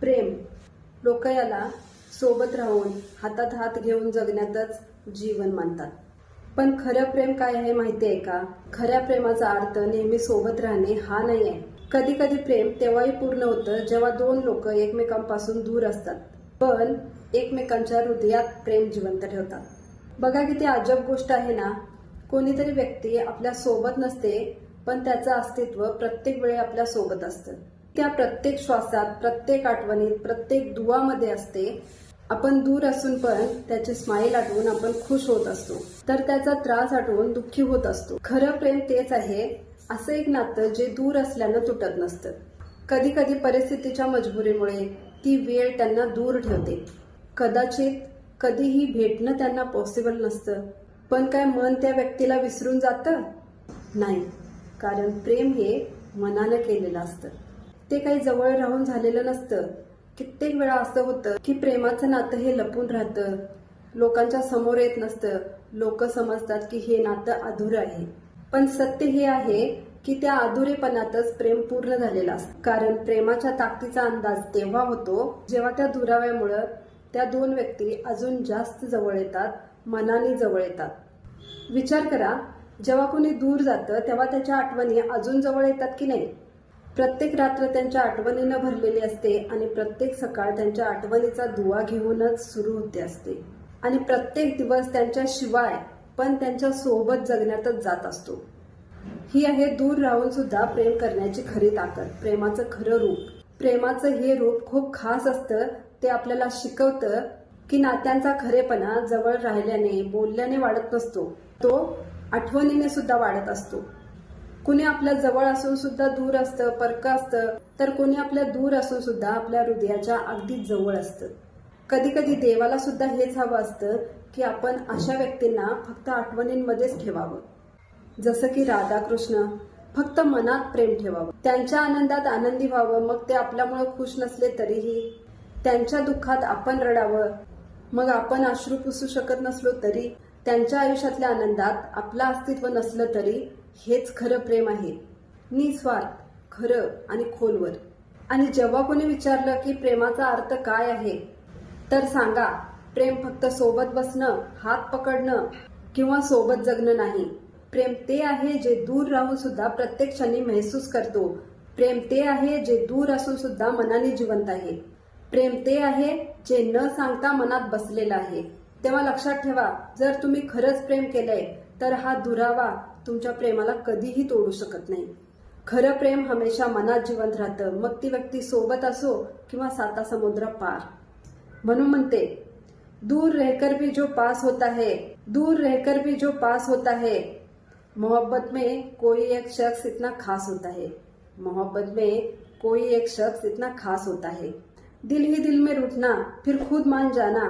प्रेम. लोक याला सोबत राहून हातात हात घेऊन जगण्यातच जीवन मानतात. पण खरं प्रेम काय आहे माहिती आहे का? खऱ्या प्रेमाचा अर्थ नेहमी सोबत राहणे हा नाही आहे. कधी कधी प्रेम तेव्हाही पूर्ण होतं जेव्हा दोन लोक एकमेकांपासून दूर असतात. पण एकमेकांच्या हृदयात प्रेम जिवंत ठेवतात. बघा किती अजब गोष्ट आहे ना? कोणीतरी व्यक्ती आपल्यासोबत नसते पण त्याचं अस्तित्व प्रत्येक वेळी आपल्यासोबत असतं. त्या प्रत्येक श्वासात प्रत्येक आठवणीत प्रत्येक दुवामध्ये असते. आपण दूर असून पण त्याची स्माईल आठवून आपण खुश होत असतो. तर त्याचा त्रास आठवून दुःखी होत असतो. खरं प्रेम तेच आहे असं एक नातं जे दूर असल्यानं तुटत नसतं. कधी कधी परिस्थितीच्या मजबुरीमुळे ती वेळ त्यांना दूर ठेवते. कदाचित कधीही भेटणं त्यांना पॉसिबल नसतं. पण काय मन त्या व्यक्तीला विसरून जातं? नाही. कारण प्रेम हे मनानं केलेलं असतं. ते काही जवळ राहून झालेलं नसतं. कित्येक वेळा असं होतं की प्रेमाचं नातं हे लपून राहतं. लोकांच्या समोर येत नसतं. लोक समजतात की हे नातं अधुरं आहे. पण सत्य हे आहे की त्या अधुरेपणातच प्रेम पूर्ण झालेलं असतं. कारण प्रेमाच्या ताकदीचा अंदाज तेव्हा होतो जेव्हा त्या दुराव्यामुळं त्या दोन व्यक्ती अजून जास्त जवळ येतात मनाने जवळ येतात. विचार करा जेव्हा कोणी दूर जातं तेव्हा त्याच्या आठवणी अजून जवळ येतात की नाही? प्रत्येक रात्र त्यांच्या आठवणीनं भरलेली असते आणि प्रत्येक सकाळ त्यांच्या आठवणीचा दुवा घेऊनच सुरू होते असते. आणि प्रत्येक दिवस त्यांच्या शिवाय पण त्यांच्यासोबत जगण्यातच जात असतो. ही आहे दूर राहून सुद्धा प्रेम करण्याची खरी ताकद प्रेमाचं खरं रूप. प्रेमाचं हे रूप खूप खास असतं ते आपल्याला शिकवतं की नात्यांचा खरेपणा जवळ राहिल्याने बोलल्याने वाढत नसतो. तो आठवणीने सुद्धा वाढत असतो. कुणी आपल्या जवळ असून सुद्धा दूर असतं परक असतं तर कोणी आपल्या दूर असून सुद्धा आपल्या हृदयाच्या अगदी जवळ असतं. कधी कधी देवाला सुद्धा हेच हवं असतं की आपण अशा व्यक्तींना फक्त आठवणींमध्येच ठेवावं. जसं की राधाकृष्ण फक्त मनात प्रेम ठेवावं. त्यांच्या आनंदात आनंदी व्हावं मग ते आपल्यामुळे खुश नसले तरीही. त्यांच्या दुःखात आपण रडावं. मग आपण अश्रू पुसू शकत नसलो तरी त्यांच्या आयुष्यातल्या आनंदात आपलं अस्तित्व नसलं तरी हेच खरं प्रेम आहे. निस्वार्थ खरं आणि खोलवर. आणि जेव्हा कोणी विचारलं की प्रेमाचा अर्थ काय आहे तर सांगा प्रेम फक्त सोबत बसणं हात पकडणं किंवा सोबत जगणं नाही. प्रेम ते आहे जे दूर राहून सुद्धा प्रत्येक क्षणी महसूस करतो. प्रेम ते आहे जे दूर असून सुद्धा मनाने जिवंत आहे. प्रेम ते आहे जे न सांगता मनात बसलेलं आहे. तेव्हा लक्षात ठेवा जर तुम्ही खरंच प्रेम केलंय तर हा दुरावा तुमच्या प्रेमाला कधीही तोडू शकत नाही. खरं प्रेम हमेशा मनात जिवंत राहतं. मग ती व्यक्ती सोबत असो किंवा साता समुद्र पार. म्हणून म्हणते दूर रहकर भी जो पास होता है दूर रहकर भी जो पास होता है। मोहब्बत में कोई एक शख्स इतना खास होता है। मोहब्बत में कोई एक शख्स इतना खास होता है। दिल ही दिल में रूठना फिर खुद मान जाना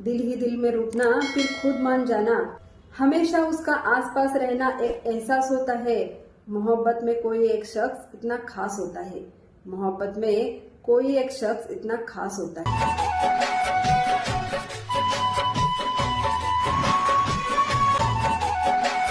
दिल ही दिल में रुकना, फिर खुद मान जाना। हमेशा उसका आसपास रहना एक एहसास होता है। मोहब्बत में कोई एक शख्स इतना खास होता है। मोहब्बत में कोई एक शख्स इतना खास होता है।